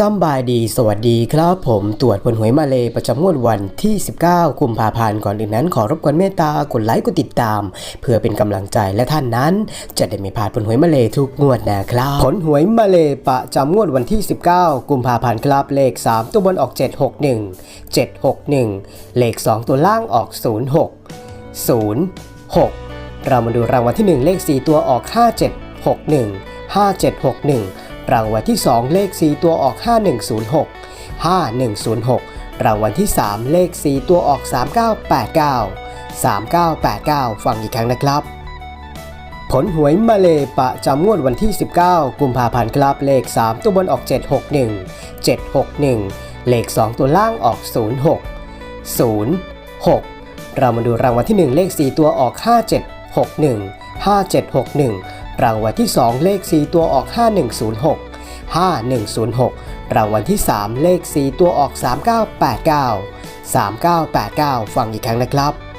สำบายดี สวัสดีครับผมตรวจผลหวยมาเลยประจำงวดวันที่ 19 กุมภาพันธ์ก่อนอื่นนั้นขอรบกวนเมตตากดไลค์กดติดตาม เพื่อเป็นกำลังใจและท่านนั้น จะได้ไม่พลาดผลหวยมาเลยทุกงวดนะครับผลหวยมาเลยประจำงวดวันที่ 19 กุมภาพันธ์ครับเลข 3 ตัวบนออก 761 761 เลข 2 ตัวล่างออก 06 06 เรามาดูรางวัลที่ 1 เลข 4 ตัวออก 5761 5761 รางวัลที่ 2 เลข 4 ตัวออก 5106 5106 รางวัลที่ 3 เลข 4 ตัวออก 3989 3989 ฟังอีกครั้งนะครับ ผลหวยมาเลประจำงวดวันที่ 19 กุมภาพันธ์ครับเลข 3 ตัวบนออก 761 761 เลข 2 ตัวล่างออก 06 06 เรามาดูรางวัลที่ 1 เลข 4 ตัวออก 5761 5761 รางวัลที่ 2 เลข 4 ตัวออก 5106 5106 รางวัลที่ 3 เลข 4 ตัวออก 3989 3989 ฟังอีกครั้งนะครับ